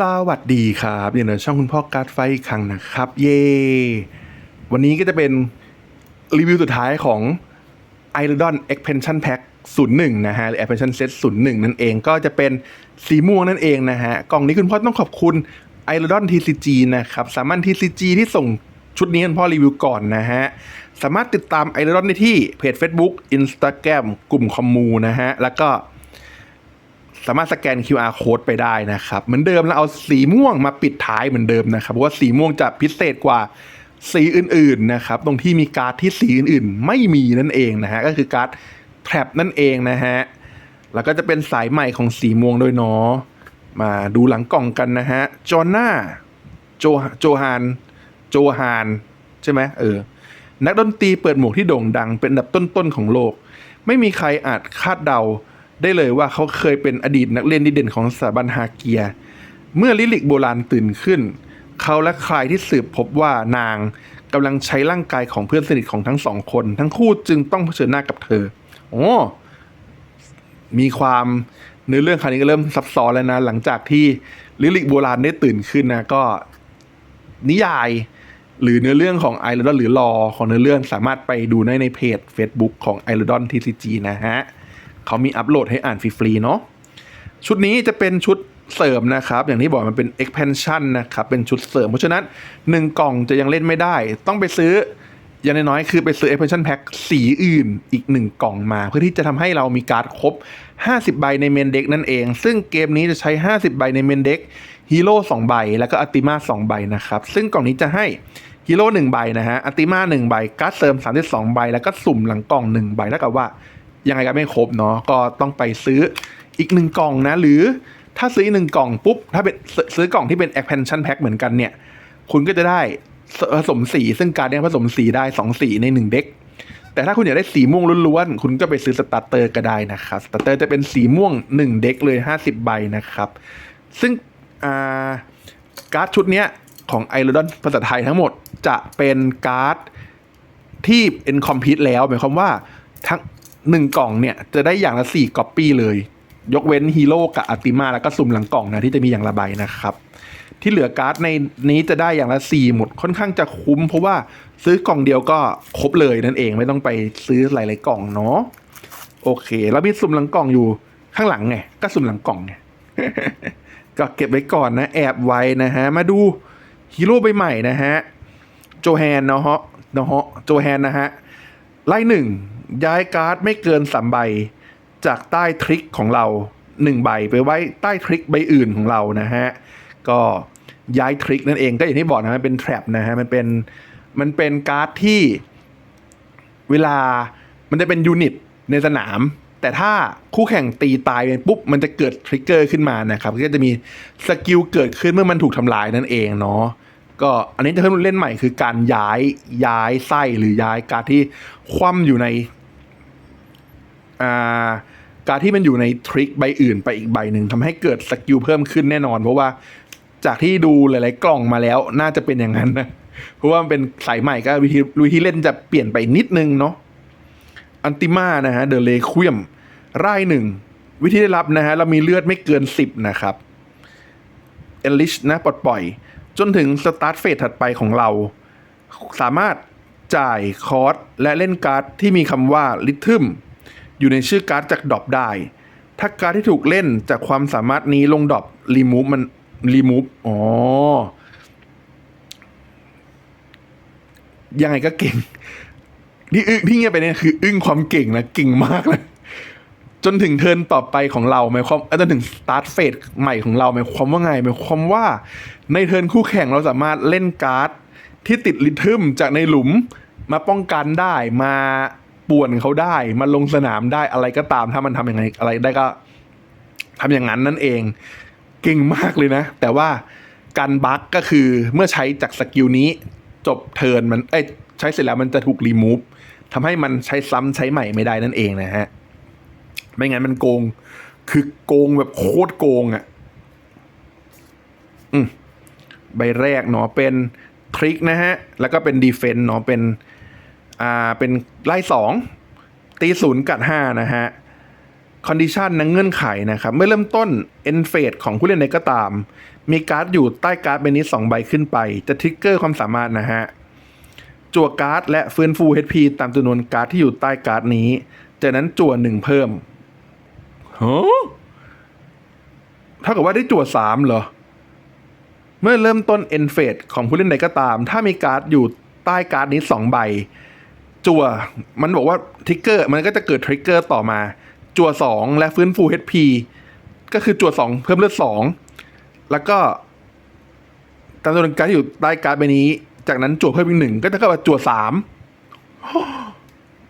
สวัสดีครับยินดีต้อนช่องคุณพ่อการ์ดไฟอีกครั้งนะครับ เย่วันนี้ก็จะเป็นรีวิวสุดท้ายของ i r o n Expansion Pack 01 นะฮะหรือ Expansion Set 01 นั่นเองก็จะเป็นสีม่วงนั่นเองนะฮะ กล่องนี้คุณพ่อต้องขอบคุณ i r o n TCG นะครับ สามารถ TCG ที่ส่งชุดนี้คุณพ่อรีวิวก่อนนะฮะ สามารถติดตาม i r o n ได้ที่เพจ Facebook Instagram กลุ่มคอมมูนะฮะ แล้วก็ สามารถสแกน QR code ไปได้นะครับ เหมือนเดิมแล้วเอาสีม่วงมาปิดท้ายเหมือนเดิมนะครับ เพราะว่าสีม่วงจะพิเศษกว่าสีอื่น ๆ นะครับ ตรงที่มีการ์ดที่สีอื่น ๆ ไม่มีนั่นเองนะฮะ ก็คือการ์ดแทรปนั่นเองนะฮะ แล้วก็จะเป็นสายใหม่ของสีม่วงโดยเนาะ มาดูหลังกล่องกันนะฮะ จอห์น่า โจ โจฮาน โจฮาน ใช่ไหมเออ นักดนตรีเปิดหมวกที่โด่งดังเป็นอันดับต้น ๆ ของโลก ไม่มีใครอาจคาดเดา ได้เลยว่าเขาเคยเป็นอดีตนักเล่นดีเด่นของสถาบันฮาเกีย เมื่อลิลิกโบราณตื่นขึ้น เขาและใครที่สืบพบว่านางกำลังใช้ร่างกายของเพื่อนสนิทของทั้งสองคน ทั้งคู่จึงต้องเผชิญหน้ากับเธอโอ้มีความเนื้อเรื่องคราวนี้ก็เริ่มซับซ้อนแล้วนะ หลังจากที่ลิลิกโบราณได้ตื่นขึ้นนะก็นิยายหรือเนื้อเรื่องของไอร d ดอนหรือรอของเนื้อเรื่องสามารถไปดูได้ในเพจ Facebook ของไอร d ดอนทีซีจีนะฮะ เขามีอัปโหลดให้อ่านฟรีๆเนาะชุดนี้จะเป็นชุดเสริมนะครับ อย่างที่บอกมันเป็น expansion นะครับ เป็นชุดเสริม เพราะฉะนั้น 1 กล่องจะยังเล่นไม่ได้ ต้องไปซื้ออย่างน้อยๆคือไปซื้อ expansion pack สีอื่นอีก 1 กล่องมา เพื่อที่จะทำให้เรามีการ์ดครบ 50 ใบในเมนเด็กนั่นเอง ซึ่งเกมนี้จะใช้ 50 ใบในเมนเด็กฮีโร่2ใบ แล้วก็อัติมา2ใบนะครับ ซึ่งกล่องนี้จะให้ฮีโร่1ใบนะฮะอัติมา1ใบการ์ดเสริม32ใบแล้วก็สุ่มหลังกล่อง 1 ใบแล้วกับว่า ยังไงก็ไม่ครบเนาะก็ต้องไปซื้ออีกหนึ่งกล่องนะ หรือถ้าซื้อหนึ่งกล่องปุ๊บ ถ้าเป็นซื้อกล่องที่เป็น expansion pack เหมือนกันเนี่ย คุณก็จะได้ผสมสี ซึ่งการเนี่ยผสมสีได้2สีใน1เด็ก แต่ถ้าคุณอยากได้สีม่วงล้วนๆ คุณก็ไปซื้อสตาร์เตอร์ก็ได้นะครับ สตาร์เตอร์จะเป็นสีม่วง1เด็กเลย50ใบนะครับ ซึ่งาการ์ดชุดเนี้ยของไอร d ดอนภาษาไทยทั้งหมดจะเป็นการ์ดที่เป็นคอมพิวต์แล้วหมายความว่าทั้ง หนึ่งกล่องเนี่ยจะได้อย่างละสี่ก๊อปปี้เลย ยกเว้นฮีโร่กับอัติมาแล้วก็สุ่มหลังกล่องนะที่จะมีอย่างละใบนะครับ ที่เหลือการ์ดในนี้จะได้อย่างละสี่หมดค่อนข้างจะคุ้ม เพราะว่าซื้อกล่องเดียวก็ครบเลยนั่นเองไม่ต้องไปซื้อหลายๆกล่องเนาะโอเค แล้วมีสุ่มหลังกล่องอยู่ข้างหลังไงก็สุ่มหลังกล่องไงก็เก็บไว้ก่อนนะ แอบไว้นะฮะ มาดูฮีโร่ใบใหม่นะฮะ โจแฮนเนาะเนาะโจแฮนนะฮะ ไล่หนึ่ง ย้ายการ์ดไม่เกินสามใบ จากใต้ทริคของเราหนึ่งใบไปไว้ใต้ทริคใบอื่นของเรานะฮะ ก็ย้ายทริคนั่นเองก็อย่างที่บอกนะมันเป็นแทรปนะฮะมันเป็นมันเป็นการ์ดที่เวลามันจะเป็นยูนิตในสนาม แต่ถ้าคู่แข่งตีตายไปปุ๊บ มันจะเกิดทริกเกอร์ขึ้นมานะครับ ก็จะมีสกิลเกิดขึ้นเมื่อมันถูกทำลายนั่นเองเนาะก็อันนี้จะเพิ่มเล่นใหม่คือการย้ายย้ายไส้หรือย้ายการดที่คว่ำอยู่ใน การที่มันอยู่ในทริคใบอื่นไปอีกใบหนึ่งทำให้เกิดสกิลเพิ่มขึ้นแน่นอน เพราะว่าจากที่ดูหลาย ๆ กล่องมาแล้วน่าจะเป็นอย่างนั้นนะเพราะว่ามันเป็นสายใหม่ก็วิธีวิธีเล่นจะเปลี่ยนไปนิดนึงเนาะอันติมานะฮะเดเลควีมไร่หนึ่งวิธีได้รับนะฮะเรามีเลือดไม่เกิน 10 นะครับเอลิชนะปลดปล่อย จนถึงสตาร์ทเฟสถัดไปของเรา สามารถจ่ายคอร์สและเล่นการ์ดที่มีคำว่าลิทึม อยู่ในชื่อการ์ดจากดรอปได้ ถ้าการ์ดที่ถูกเล่นจากความสามารถนี้ลงดรอปรีมูฟมันรีมูฟอ๋อ ยังไงก็เก่ง ที่อึ้งที่เงียบไปเนี่ยคือ อึ้งความเก่งนะเก่งมากเลยจนถึงเทิร์นต่อไปของเราหมายความจนถึงสตาร์ทเฟสใหม่ของเราหมายความว่าไงหมายความว่า ในเทิร์นคู่แข่งเราสามารถเล่นการ์ดที่ติดลิทึมจากในหลุมมาป้องกันได้มา ป่วนเขาได้มาลงสนามได้อะไรก็ตาม ถ้ามันทำยังไงอะไรได้ก็ทำอย่างนั้นนั่นเอง เก่งมากเลยนะ แต่ว่าการบั๊กก็คือเมื่อใช้จากสกิลนี้ จบเทิร์นมันเอ้ยใช้เสร็จแล้วมันจะถูกรีมูฟทำให้มันใช้ซ้ำใช้ใหม่ไม่ได้นั่นเองนะฮะ ไม่งั้นมันโกง คือโกงแบบโคตรโกงอะ่ะ อืมใบแรกเนาะเป็นทริกนะฮะ แล้วก็เป็นดีเฟนต์เนาะเป็น อ่าเป็นไล่สองตีศูนย์กัดห้านะฮะคอนดิชันนะเงื่อนไขนะครับ เมื่อเริ่มต้น end phase ของผู้เล่นใดก็ตาม มีการ์ดอยู่ใต้การ์ดใบนี้2ใบขึ้นไป จะทริกเกอร์ความสามารถนะฮะจั่วการ์ดและฟื้นฟู HP ตามจำนวนการ์ดที่อยู่ใต้การ์ดนี้ จากนั้นจั่วหนึ่งเพิ่มฮะเท่ากับว่าได้จั่วสามเหรอ เมื่อเริ่มต้น end phase ของผู้เล่นใดก็ตาม ถ้ามีการ์ดอยู่ใต้การ์ดนี้2ใบ จั่วมันบอกว่าทริกเกอร์มันก็จะเกิดทริกเกอร์ต่อมา จั่ว2และฟื้นฟู HP ก็คือจั่ว2เพิ่มเลือด2แล้วก็ตามจำนวนการ์ดที่อยู่ใต้การ์ดใบนี้ จากนั้นจั่วเพิ่มอีกหนึ่งก็จะเข้ากับจั่วสาม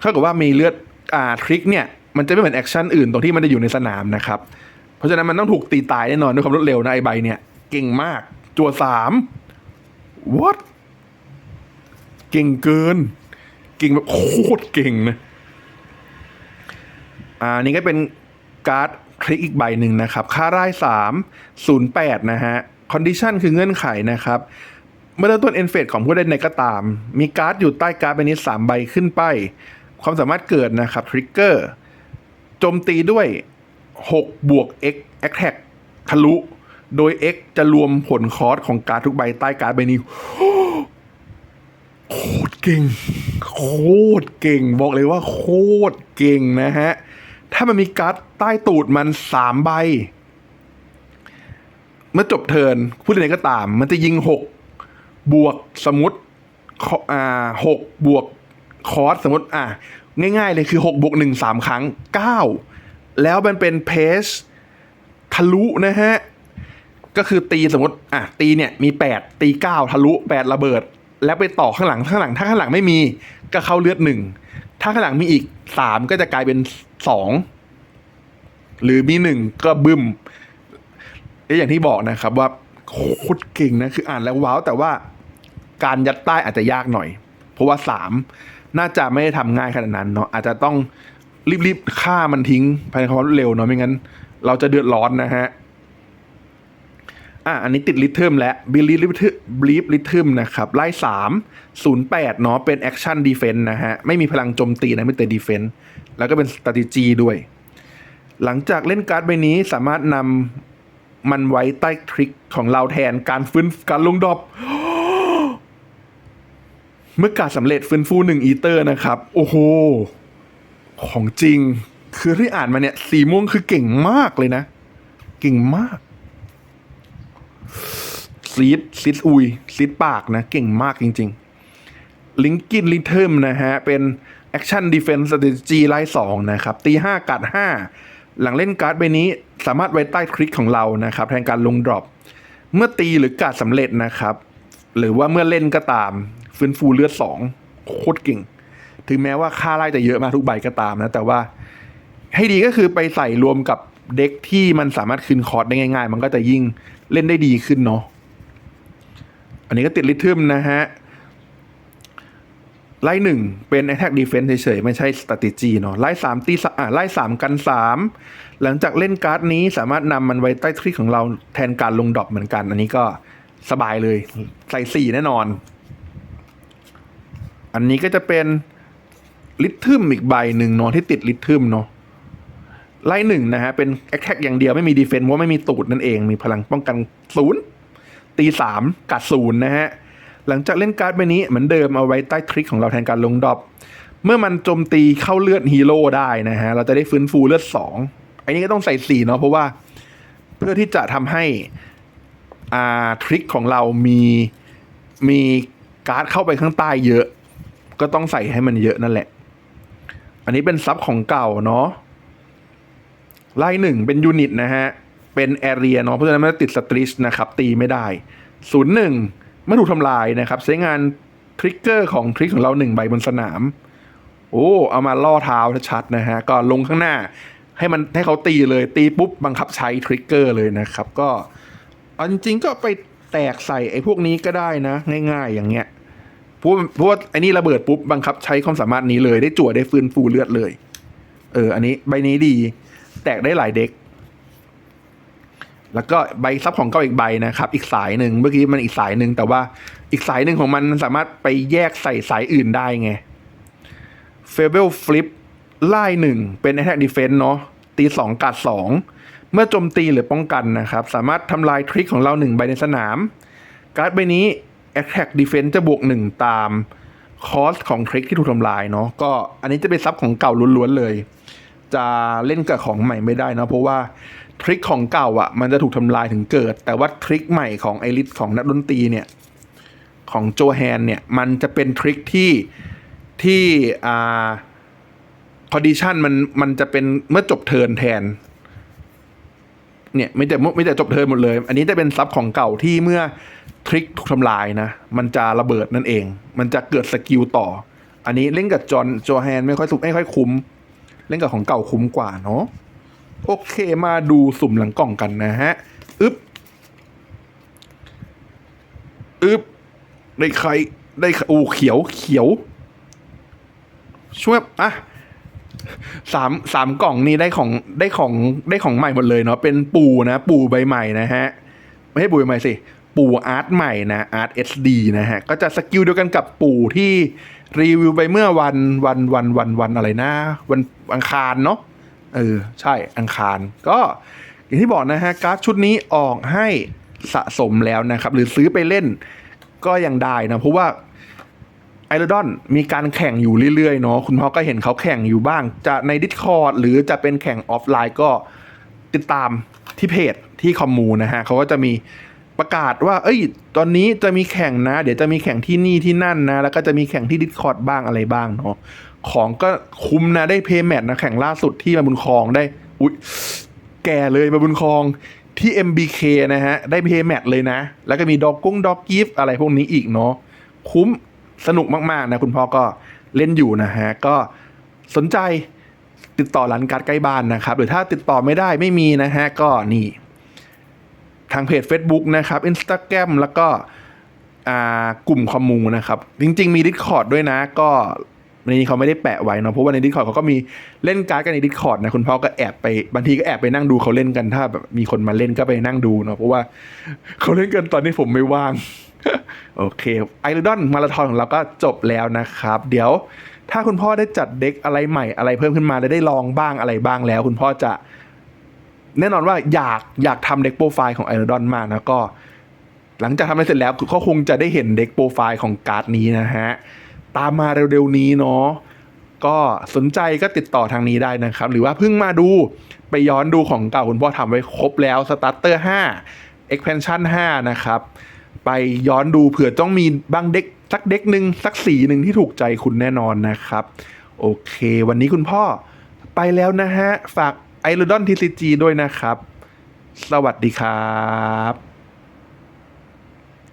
เท่ากับว่ามีเลือดอ่าทริกเนี่ยมันจะไม่เหมือนแอคชั่นอื่นตรงที่มันจะอยู่ในสนามนะครับ เพราะฉะนั้นมันต้องถูกตีตายแน่นอนด้วยความรวดเร็วนะไอใบเนี่ย เก่งมาก จั่วสาม what เก่งเกิน เก่งแบบโคตรเก่งนะอ่านี่ก็เป็นการ์ดทริกอีกใบหนึ่งนะครับ ค่าได้สามศูนย์แปดนะฮะคอนดิชันคือเงื่อนไขนะครับ เมื่อเริ่มต้นเอนเฟดของผู้เล่นใดก็ตาม มีการ์ดอยู่ใต้การ์ดใบนี้สามใบขึ้นไป ความสามารถเกิดนะครับทริกเกอร์โจมตีด้วย 6 บวก x attack ทะลุ โดย x จะรวมผลคอร์สของการ์ดทุกใบใต้การ์ดใบนี้โคตรเก่ง โคตรเก่งบอกเลยว่าโคตรเก่งนะฮะ ถ้ามันมีการ์ดใต้ตูดมันสามใบ เมื่อจบเทินผู้เล่นก็ตาม มันจะยิงหกบวกสมมติออ่าหกบวกคอร์สสมมติอ่าง่ายๆเลยคือหกบวกหนึ่งสามครั้งเก้าแล้วมันเป็นเพสทะลุนะฮะ ก็คือตีสมมติอะตีเนี่ยมีแปดตีเก้าทะลุแปดระเบิด แล้วไปต่อข้างหลังข้างหลัง ถ้าข้างหลังไม่มีก็เข้าเลือดหนึ่งถ้าข้างหลังมีอีกสามก็จะกลายเป็นสองหรือมีหนึ่งก็บึ้มและอย่างที่บอกนะครับ ว่าโคตรเก่งนะคืออ่านแล้วว้าวแต่ว่าการยัดใต้อาจจะยากหน่อย เพราะว่าสามน่าจะไม่ได้ทำง่ายขนาดนั้นเนาะอาจจะต้องรีบๆฆ่ามันทิ้งภายในความรวดเร็วเนาะไม่งั้น เราจะเดือดร้อนนะฮะ อะอันนี้ติดลิทึมและบิลีลิทึมบลีฟลิทึมนะครับ ไล่สามศูนย์แปดเนาะเป็นแอคชั่นดีเฟนต์นะฮะ ไม่มีพลังโจมตีนะไม่แต่ดีเฟนต์แล้วก็เป็นสต r a t e g y ด้วย หลังจากเล่นการ์ดใบนี้สามารถนำมันไว้ใต้ทริกของเราแทนการฟื้นการลงดอปเมื่อการสำเร็จฟื้นฟูหนึ่งอีเตอร์นะครับ โอ้โห ของจริง คือที่อ่านมาเนี่ย สีม่วงคือเก่งมากเลยนะ เก่งมาก ซีดซีดอุยซีดปากนะ เก่งมากจริง ๆ ลิงกินลิเทิมนะฮะ เป็นแอคชั่นดีเฟนส์ s t r a t e g y ไล่สองนะครับ ตีห้ากัดห้าหลังเล่นการ์ดใบนี้สามารถไว้ใต้คลิกของเรานะครับ แทนการลงดรอป เมื่อตีหรือการดสำเร็จนะครับ หรือว่าเมื่อเล่นก็ตาม ฟื้นฟูเลือดสองโคตรเก่ง ถึงแม้ว่าค่าไล่จะเยอะมากทุกใบก็ตามนะ แต่ว่าให้ดีก็คือไปใส่รวมกับ เด็กที่มันสามารถคืนคอร์สได้ง่าย ๆ มันก็จะยิ่งเล่นได้ดีขึ้นเนาะอันนี้ก็ติดลิทึมนะฮะไล่หนึ่งเป็น attack defense เฉยๆ ไม่ใช่ strategy เนาะไล่สามตีสอะไล่สามกันสามหลังจากเล่นการ์ดนี้สามารถนำมันไว้ใต้ทริกของเราแทนการลงดรอปเหมือนกัน อันนี้ก็สบายเลย ใส่สี่แน่นอน อันนี้ก็จะเป็นลิทึมอีกใบหนึ่งเนาะที่ติดลิทึมเนาะ ไล่หนึ่งนะฮะ เป็น attack อย่างเดียวไม่มี defense เพราะไม่มีตูดนั่นเอง มีพลังป้องกันศูนย์ตีสามกัดศูนย์นะฮะ หลังจากเล่นการ์ดใบนี้เหมือนเดิมเอาไว้ใต้ทริคของเราแทนการลงดรอปเมื่อมันโจมตีเข้าเลือดฮีโร่ได้นะฮะ เราจะได้ฟื้นฟูเลือดสองอ้นี้ก็ต้องใส่สี่เนาะเพราะว่าเพื่อที่จะทำให้อ่าทริคของเรามีมีการ์ดเข้าไปข้างใต้เยอะ ก็ต้องใส่ให้มันเยอะนั่นแหละ อันนี้เป็นซับของเก่าเนาะ ไล่หนึ่งเป็นยูนิตนะฮะ เป็นแอเรียเนาะ เพราะฉะนั้นมันติดสตริชนะครับ ตีไม่ได้ศูนย์หนึ่งเมื่อถูกทำลายนะครับ ใช้งานทริกเกอร์ของทริกของเราหนึ่งใบบนสนาม โอ้ เอามาล่อเท้าชัดนะฮะ ก็ลงข้างหน้าให้มันให้เขาตีเลย ตีปุ๊บบังคับใช้ทริกเกอร์เลยนะครับ ก็เอาจริงๆก็ไปแตกใส่ไอ้พวกนี้ก็ได้นะ ง่ายๆ อย่างเงี้ยพว่าเพว่าไอ้นี่ระเบิดปุ๊บบังคับใช้ความสามารถนี้เลยได้จั่วได้ฟื้นฟูเลือดเลย เออ อันนี้ใบนี้ดี แตกได้หลายเด็ก แล้วก็ใบซับของเก้าอีกใบนะครับ อีกสายหนึ่งเมื่อกี้มันอีกสายหนึ่งแต่ว่าอีกสายหนึ่งของมันสามารถไปแยกใส่สายอื่นได้ไง f a b l e Flip ไล่หนึ่งเป็น Attack Defense เนาะตีสองกัดสองเมื่อโจมตีหรือป้องกันนะครับ สามารถทำลายทริคของเราหนึ่งใบในสนาม การ์ดใบนี้ Attack Defense จะบวกหนึ่งตามคอสของทริคที่ถูกทำลายเนาะก็อันนี้จะเป็นซับของเก่าล้วนๆเลย จะเล่นกับของใหม่ไม่ได้นะเพราะว่าทริคของเก่าอะมันจะถูกทำลายถึงเกิด แต่ว่าทริคใหม่ของไอริสของนักดนตรีเนี่ยของโจแฮนเนี่ยมันจะเป็นทริคที่ที่อ่าคอดิชันมันมันจะเป็นเมื่อจบเทิร์นแทน เนี่ยไม่แต่ไม่แต่จบเทิร์นหมดเลย อันนี้จะเป็นซับของเก่าที่เมื่อทริคถูกทำลายนะ มันจะระเบิดนั่นเอง มันจะเกิดสกิลต่อ อันนี้เล่นกับจอห์นโจแฮนไม่ค่อยสุไม่ค่อยคุ้ม เล่นกับของเก่าคุ้มกว่าเนาะโอเคมาดูสุ่มหลังกล่องกันนะฮะอึ๊บอึ๊บได้ใครได้โอ้เขียวเขียว ช่วยอะสามสามกล่องนี้ได้ของได้ของได้ของใหม่หมดเลยเนาะเป็นปูนะ ปูใบใหม่นะฮะ ไม่ใช่ปูใบใหม่สิ ปูอาร์ตใหม่นะอาร์ตเอสดีนะฮะ ก็จะสกิลเดียวกันกับปูที่ รีวิวไปเมื่อวันวันวันวันวันอะไรนะ วันอังคารเนาะเออใช่อังคาร ก็อย่างที่บอกนะฮะการ์ดชุดนี้ออกให้สะสมแล้วนะครับ หรือซื้อไปเล่นก็ยังได้นะเพราะว่าไอรอดอนมีการแข่งอยู่เรื่อยๆเนาะคุณพ่อก็เห็นเขาแข่งอยู่บ้าง จะใน Discord หรือจะเป็นแข่งออฟไลน์ก็ติดตามที่เพจที่คอมมูนะฮะเขาก็จะมี ประกาศว่า เอ้ย ตอนนี้จะมีแข่งนะ เดี๋ยวจะมีแข่งที่นี่ที่นั่นนะ แล้วก็จะมีแข่งที่ Discord บ้างอะไรบ้างเนาะ ของก็คุ้มนะ ได้เพย์แมทนะ แข่งล่าสุดที่มาบุญครองได้ อุ๊ยแก่เลยมาบุญครองที่ MBK นะฮะ ได้เพย์แมทเลยนะ แล้วก็มีดอกกุ้งดอกกิฟอะไรพวกนี้อีกเนาะ คุ้มสนุกมากๆนะคุณพ่อก็เล่นอยู่นะฮะ ก็สนใจติดต่อร้านการ์ดใกล้บ้านนะครับ หรือถ้าติดต่อไม่ได้ไม่มีนะฮะ ก็นี่ ทางเพจ Facebook นะครับ Instagram แล้วก็กลุ่มคอมมูนะครับ จริง ๆ มี Discord ด้วยนะ ก็ในนี้เขาไม่ได้แปะไว้เนาะเพราะว่าใน Discord เขาก็มีเล่นการ์ดกันใน Discord นะ คุณพ่อก็แอบไปบางทีก็แอบไปนั่งดูเขาเล่นกันถ้าแบบมีคนมาเล่นก็ไปนั่งดูเนาะเพราะว่าเขาเล่นกันตอนนี้ผมไม่ว่าง โอเคไอรดอนมาราธอนของเราก็จบแล้วนะครับ เดี๋ยวถ้าคุณพ่อได้จัดเด็กอะไรใหม่อะไรเพิ่มขึ้นมาได้ได้ลองบ้างอะไรบ้างแล้ว คุณพ่อจะ แน่นอนว่าอยากอยากทำเด็กโปรไฟล์ของไอรดอนมากนะก็ หลังจากทำไปเสร็จแล้วก็คงจะได้เห็นเด็กโปรไฟล์ของการ์ดนี้นะฮะ ตามมาเร็วๆนี้เนาะก็สนใจก็ติดต่อทางนี้ได้นะครับ หรือว่าเพิ่งมาดูไปย้อนดูของเก่าคุณพ่อทำไว้ครบแล้วสตาร์เตอร์5 expansion 5 นะครับ ไปย้อนดูเผื่อต้องมีบางเด็กสักเด็กหนึ่งสักสีหนึ่งที่ถูกใจคุณแน่นอนนะครับ โอเค วันนี้คุณพ่อไปแล้วนะฮะ ฝาก ไอรดอนทีซีจีด้วยนะครับ สวัสดีครับ